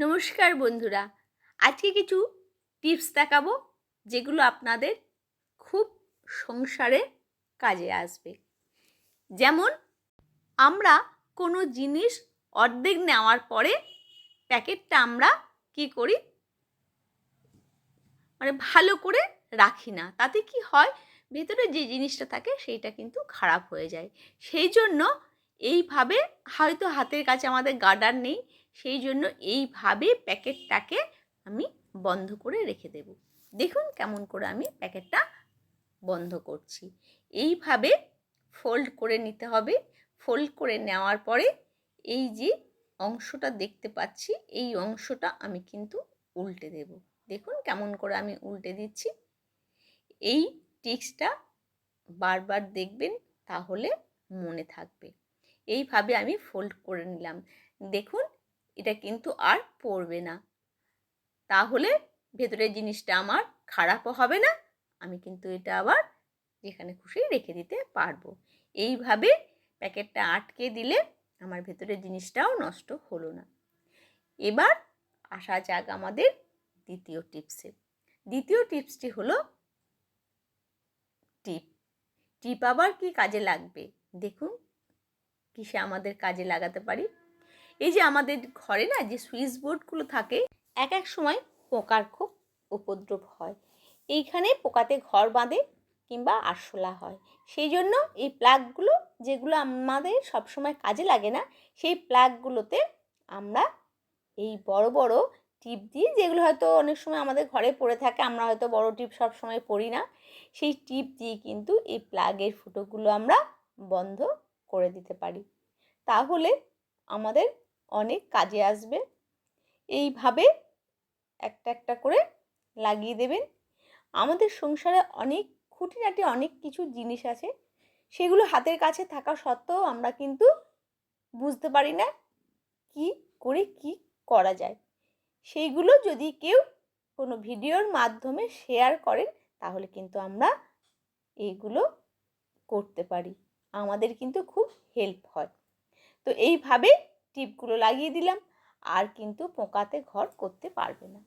নমস্কার বন্ধুরা। আজকে কিছু টিপস দেখাবো, যেগুলো আপনাদের খুব সংসারে কাজে আসবে। যেমন, আমরা কোনো জিনিস অর্ধেক নেওয়ার পরে প্যাকেটটা আমরা কি করি? মানে ভালো করে রাখি না। তাতে কি হয়? ভেতরে যে জিনিসটা থাকে সেইটা কিন্তু খারাপ হয়ে যায়। সেই জন্য এইভাবে হয়তো হাতের কাছে আমাদের গার্ডার নেই সেই জন্য এইভাবে প্যাকেটটাকে আমি বন্ধ করে রেখে দেব। দেখুন কেমন করে আমি প্যাকেটটা বন্ধ করছি। এইভাবে ফোল্ড করে নিতে হবে। ফোল্ড করে নেওয়ার পরে এই যে অংশটা দেখতে পাচ্ছি, এই অংশটা আমি কিন্তু উল্টে দেব। দেখুন কেমন করে আমি উল্টে দিচ্ছি। এই টিক্সটা বারবার দেখবেন তাহলে মনে থাকবে। এইভাবে আমি ফোল্ড করে নিলাম। দেখুন এটা কিন্তু আর পড়বে না। তাহলে ভেতরের জিনিসটা আমার খারাপও হবে না, আমি কিন্তু এটা আবার যেখানে খুশি রেখে দিতে পারব। এইভাবে প্যাকেটটা আটকে দিলে আমার ভেতরের জিনিসটাও নষ্ট হলো না। এবার আসা যাক আমাদের দ্বিতীয় টিপসে। দ্বিতীয় টিপসটি হলো টিপ। টিপ আবার কি কাজে লাগবে? দেখুন, কিসে আমাদের কাজে লাগাতে পারি? এই যে আমাদের ঘরে না যে সুইচ বোর্ডগুলো থাকে এক এক সময় পোকার খুব উপদ্রব হয়। এইখানে পোকাতে ঘর বাঁধে কিংবা আরশোলা হয়। সেই জন্য এই প্লাগগুলো যেগুলো আমাদের সবসময় কাজে লাগে না, সেই প্লাগগুলোতে আমরা এই বড় বড় টিপ দিই যেগুলো হয়তো অনেক সময় আমাদের ঘরে পড়ে থাকে, আমরা হয়তো বড় টিপ সব সময় পড়ি না, সেই টিপ দিয়ে কিন্তু এই প্লাগের ফুটোগুলো আমরা বন্ধ করে দিতে পারি। তাহলে আমাদের অনেক কাজে আসবে। এইভাবে একটা একটা করে লাগিয়ে দেবেন। আমাদের সংসারে অনেক খুঁটিনাটি অনেক কিছু জিনিস আছে। সেগুলো হাতের কাছে থাকা সত্ত্বেও আমরা কিন্তু বুঝতে পারি না কি করে কি করা যায়। সেইগুলো যদি কেউ কোনো ভিডিওর মাধ্যমে শেয়ার করেন, তাহলে কিন্তু আমরা এইগুলো করতে পারি। আমাদের কিন্তু খুব হেল্প হয়। তো এইভাবে টিপগুলো লাগিয়ে দিলাম, আর কিন্তু পোকাতে ঘর করতে পারবে না।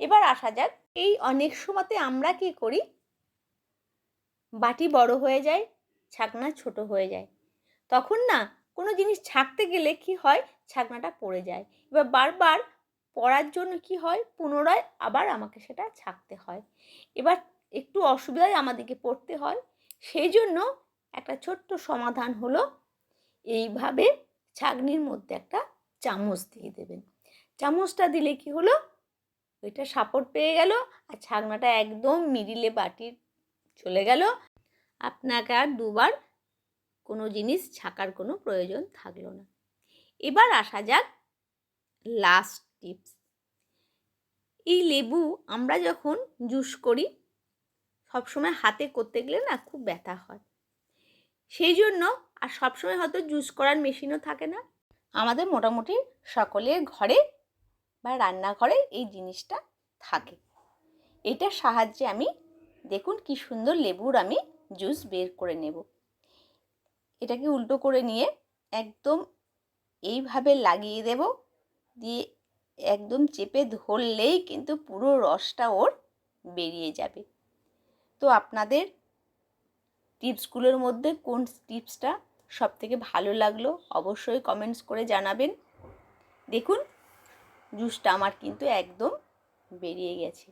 এবার আসা যাক, এই অনেক সময়তে আমরা কি করি? বাটি বড় হয়ে যায়, ছাকনা ছোট হয়ে যায়। তখন না, কোনো জিনিস ছাকতে গেলে কি হয়? ছাকনাটা পড়ে যায়। এবার বারবার পড়ার জন্য কি হয়? পুনরায় আবার আমাকে সেটা ছাকতে হয়। এবার একটু অসুবিধায় আমাদেরকে পড়তে হয়। সেই জন্য একটা ছোট্ট সমাধান হলো, এইভাবে ছাগনির মধ্যে একটা চামচ দিয়ে দেবেন। চামচটা দিলে কি হলো? ওইটা সাপোর্ট পেয়ে গেল আর ছাগনাটা একদম মিডিলে বাটির চলে গেল। আপনাকে আর দুবার কোনো জিনিস ছাকার কোনো প্রয়োজন থাকল না। এবার আসা যাক লাস্ট টিপস এই লেবু আমরা যখন জুস করি, সবসময় হাতে করতে গেলে না খুব ব্যথা হয়। সেই জন্য আর সবসময় হয়তো জুস করার মেশিনও থাকে না। আমাদের মোটামুটি সকলের ঘরে বা রান্নাঘরে এই জিনিসটা থাকে। এটার সাহায্যে আমি দেখুন কি সুন্দর লেবুর আমি জুস বের করে নেব। এটাকে উল্টো করে নিয়ে একদম এইভাবে লাগিয়ে দেব। দিয়ে একদম চেপে ধরলেই কিন্তু পুরো রসটা ওর বেরিয়ে যাবে। তো আপনাদের টিপসগুলোর মধ্যে কোন টিপসটা সব থেকে ভালো লাগল অবশ্যই কমেন্টস করে জানাবেন। দেখুন জুসটা আমার কিন্তু একদম বেরিয়ে গেছে।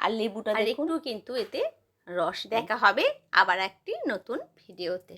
আর লেবুটা দেখুন। কিন্তু এতে রস দেখা হবে আবার একটি নতুন ভিডিওতে